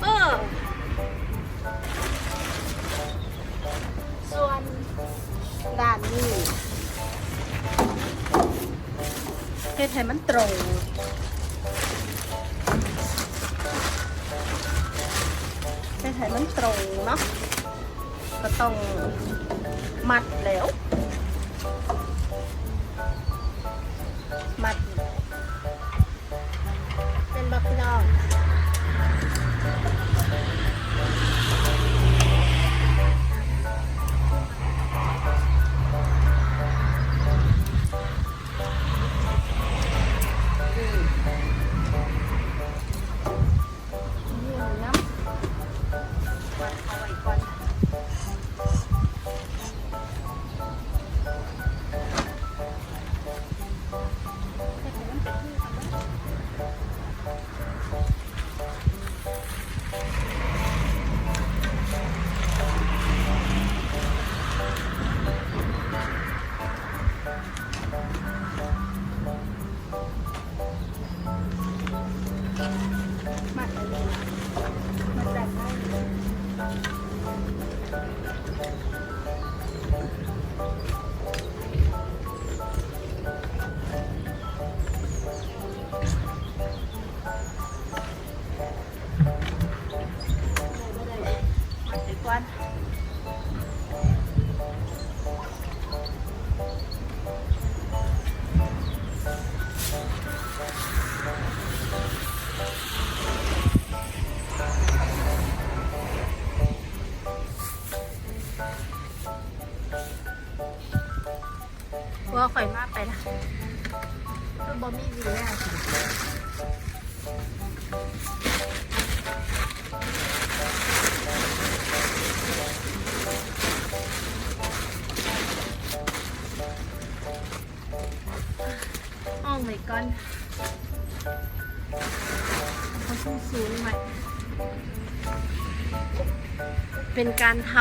เออส่วนด้านนี้เฮ็ดให้มันตรง ก็ต้องมัดแล้ว ก่อนเขาสูงสูงไหมเป็นการท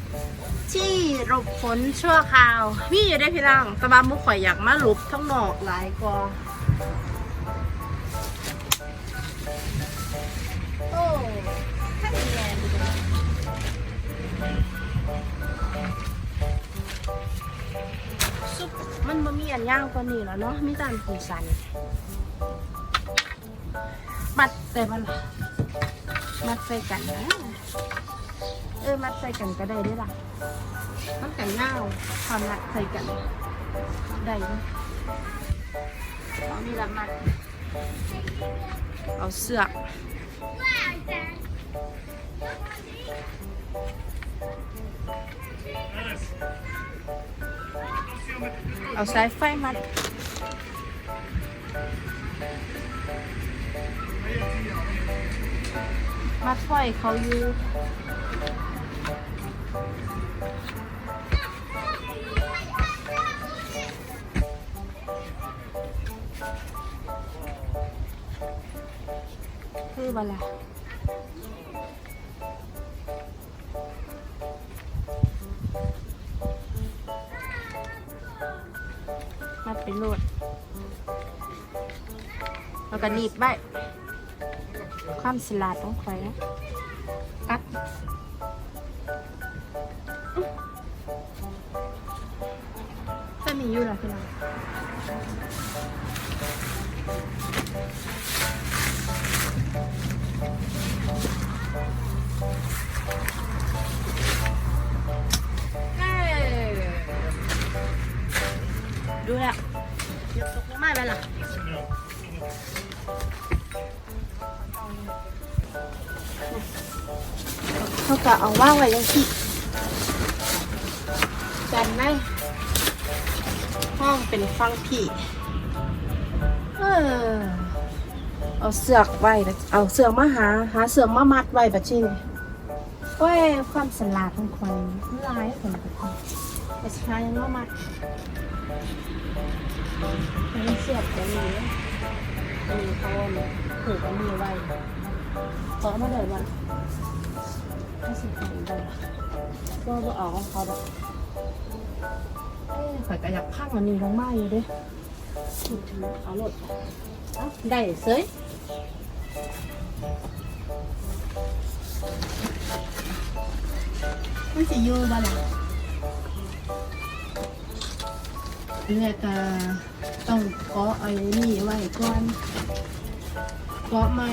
ำที่หลบฝนชั่วคราวพี่อยู่ได้พี่รังตะบามุกข่อยอยากมาหลบทั้งนอกหลายกว่า อันย่างกว่านี้แล้วเนาะมีแตอันผูสันมัดแต่มันมัดใส่กันนะเออมัดใส่กันก็ได้ด้วยล่ะมันกันเงาความรักใส่กันได้ไหมเอานี่ละมัดเอาเสือก เอาสายไฟมัดมัดไฟเขาอยู่คือบัลละมา เป็นโลดแล้วก็หนีบใบความสลัดต้องคอยนะกัดจะมีอยู่หรอพี่น้องดูแล้ วยกตกลงมาไปล่ะเขาก็เอาว่างไว้ยังที่กันไหมห้องเป็นฟังผีเออเอาเสือกไว้เอาเสือกมาหา หาเสือกมามัดไว้บัดชินี่โอ้ยความสลาดของคนร้ายคนกับคนแต่สุดท้ายยังมามัด มันเสือกแบบนี้อันนี้เขาเนี่ยผูกอันนี้ไว้ขอมาเลยวันให้สิบคนได้ก็บ่เอาของเขาแบบเอ้ยข่อยก็อยากพังอันนี้ลงมาอยู่ด้พูดถึงเอารถเอ้าได้เสยมันสิอยู่บ่ล่ะเรียกก็ต้องเกาะไอ้นี่ไว้ก่อนเกาะไม้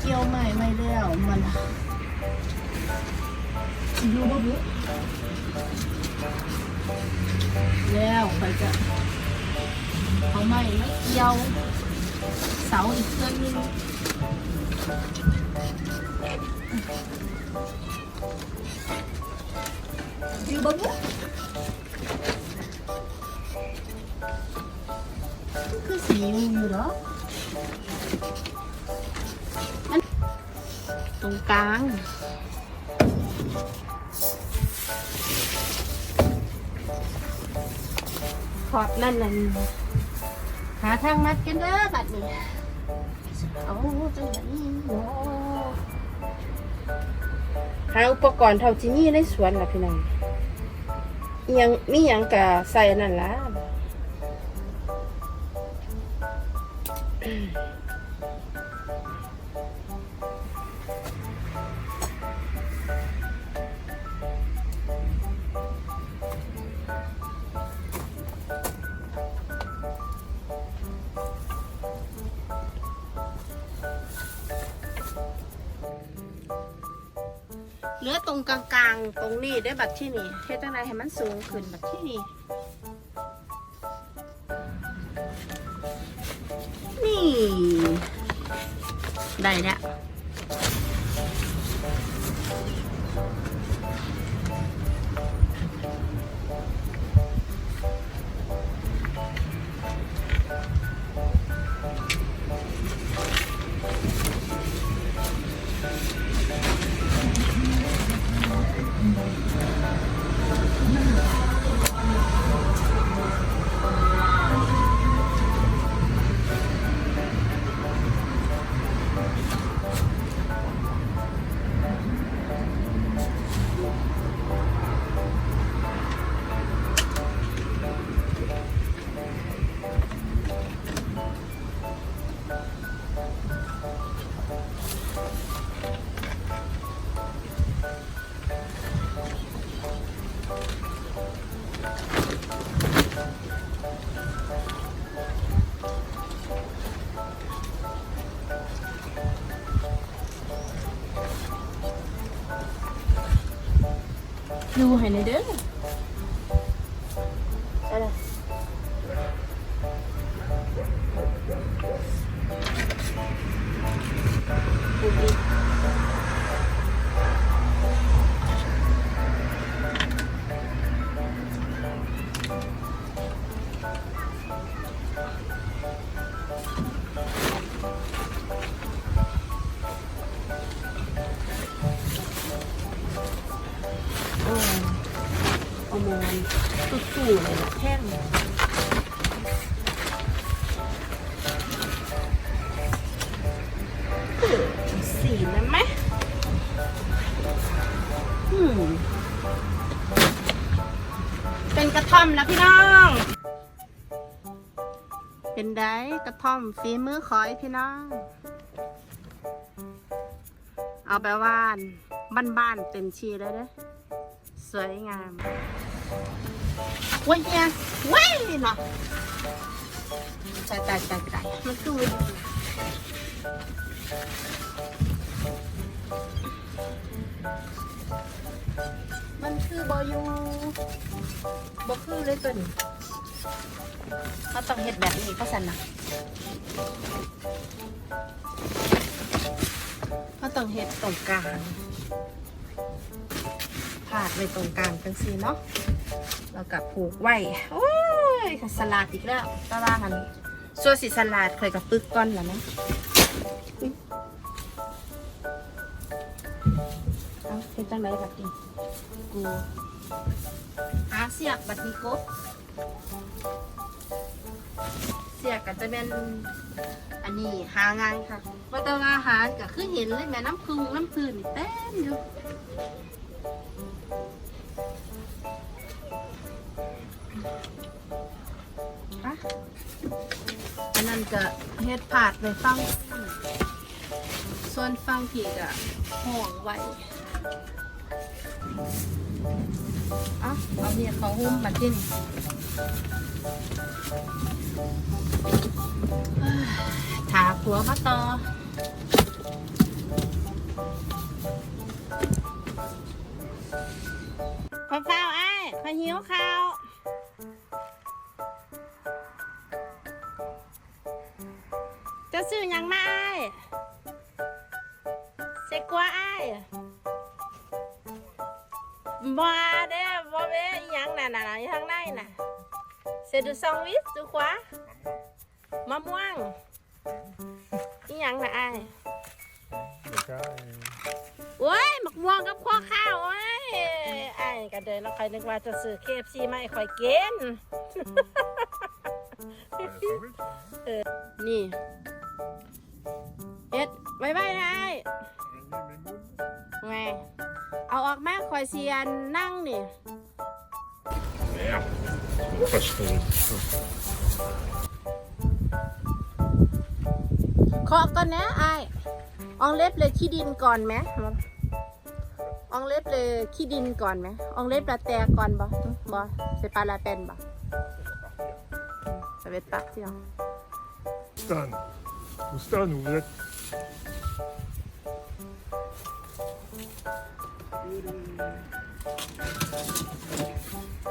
เกี่ยวไม้ไม่แล้วมันสิอยู่บ่บุแล้วไปจะเอาไม้มาเกี่ยวเสาอีกเครื่องนึงอยู่บ่บุคือสีอยู่เหรอมันนั่นนั่นหาทาง มัดกันเด้อบัดนี้เอาจังไหนเนาะ หาอุปกรณ์เท่าที่มีในสวนล่ะพี่น้องยังมีหยังกะใส่นนั่นล่ะ อตรงกลางๆ ตรงนี้ได้บัดที่นี่เฮ็ดจังไดให้มันสูงขึ้นบัดที่นี่ นี่ ดูใกระท่อมนะพี่น้อง เป็นได้กระท่อมฝีมือคอยพี่น้อง เอาไปว่านบ้านๆเต็มชีเลยเด้อสวยงามว้ยเนี่ยว้ยเนาะตายตายตายตายมันคือวิ มันคือบอยูบอคือเลยตัวนี้เขาต้องเห็ดแบบนี้เขาสันนะเขาต้องเห็ดตรงกลางผ่าไว้ตรงกลางจังซีเนาะแล้วก็ผูกไว้โอ้ยสลัดอีกแล้วตารางอันส่วนสิสลัดเคยกับปึกก้อนแล้วนะ จังไรบัดนี้กูหาเสียบบัดนี้กบเสียบก็จะเป็นอันนี้หาง่ายค่ะว่าแต่ว่าอาหารก็คือเห็นเลยแม่น้ำพึงน้ำพื้นนี่เต็มอยู่อันนั้นก็เฮ็ดผาดไปฟังส่วนฟังผีก็ห่วงไว้ อะเอาเนี่ยเขาหุ้มมาที่นี่ถาผัวมาต่อข้าวเฝ้าไอ้ข้าวหิวข้าวจะซื้อยังมาอ้ายเสกัวไอ้ บ่เด้บ่เว้อีหยังน่ะน่ะน่ะอยู่ทางในน่ะเสดูซองวิสดูขวามะม่วงอีหยังน่ะอ้ายโอ้ยมะม่วงกับข้อข้าวโอ้ยอ้ายก็เดินแล้วใครนึกว่าจะซื้อ KFC มาให้ข่อยกินนี่เอ็ดไว้ไว้นะไอ้ไง เอาออกมาคอยเซียนนั่งนี่ Merde. Pourquoi je fais เคาะก่อนนะไอ้อองเล็บเลยขี้ดินก่อนไหมอองเล็บเลยขี้ดินก่อนไหมอองเล็บละแตกก่อนบ่บ่เซปาลาเป็นบ่สเวตปักเที่ยว Stan. Ou Stan, où vous êtes あっ。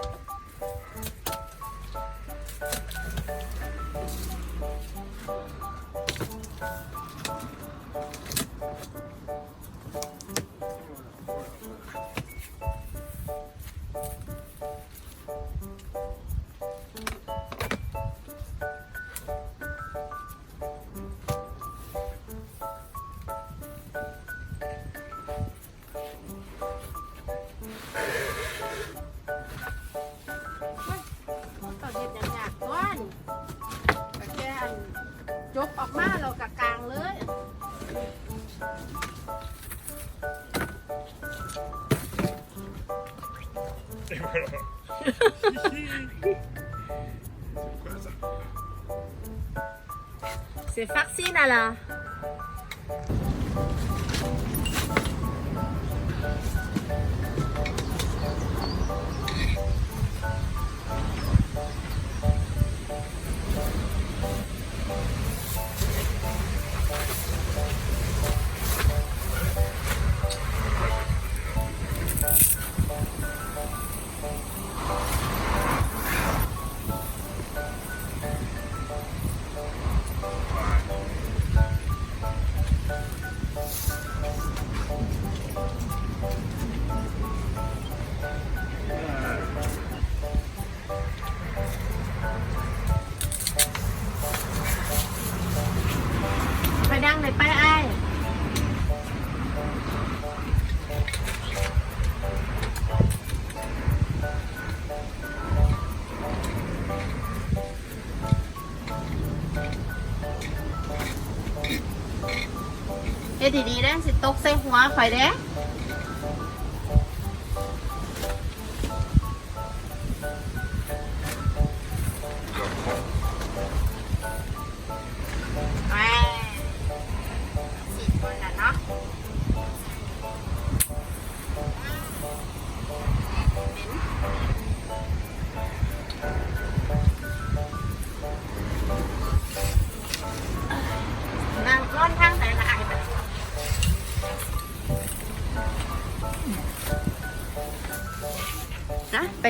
C'est farci ดีๆได้สิตกใส่หัวข่อด้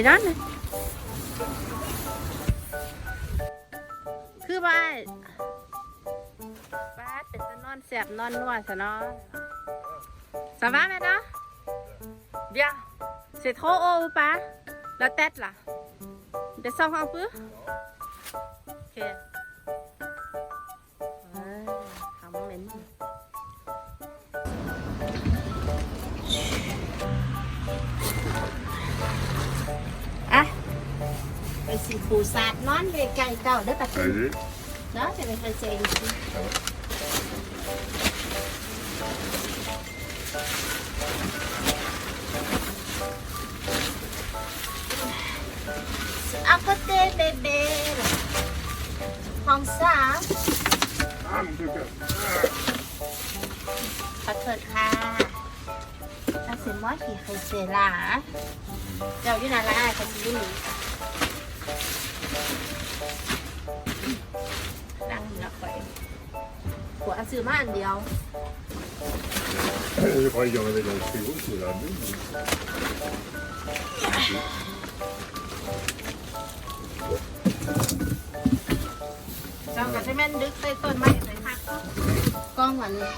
นะไปนเลยคือว่าบ้าเป็นจะนอนแสบนอนนัวซะเนาะสบายไหมเนาะเบียร์ C'est trop haut ou pas La tête là Descends un peu Ok. Ouais, cái gì phù sạt nón về cày cào đất bạc Allez. đó thì mình phải xe đi à côté bébé không sao Ah, mon coca. ขอโทษค่ะถ้าเสียมอกี่ใครเสียหลาเจ้าอยู่นั่นละเขาจะอยู่นี่ ดังหนักไปหัวซื้อมาอันเดียว Je croyais qu'il y en avait dans le frigo, c'est la même. เจ้าก็จะแม่นดึกใส่ต้นไม้ใส่ผักกล้องวันนี้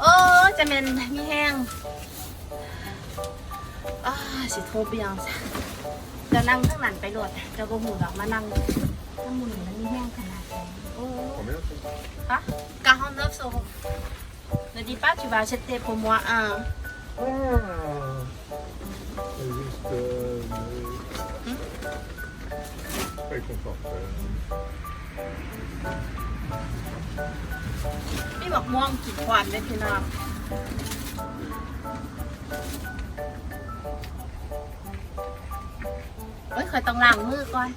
โอ้จะแม่นมีแห้ง อ้าสิโทรเบียงซะจะนั่งข้างนั้นไปโหลดเจ้าก็หูดอกมานั่งถ้าหมุนมันมีแห้งขนาดไหนโอ้ Combien ça Ah, 49 euros. Ne dis pas, tu vas acheter pour moi un. Ah C'est juste. Euh, Hmm Très confortable. นี่บอกม่วงขีดควันเลยพี่น้อง เฮ้ยเคยต้องล้างมือก่อน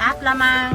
รับละมัง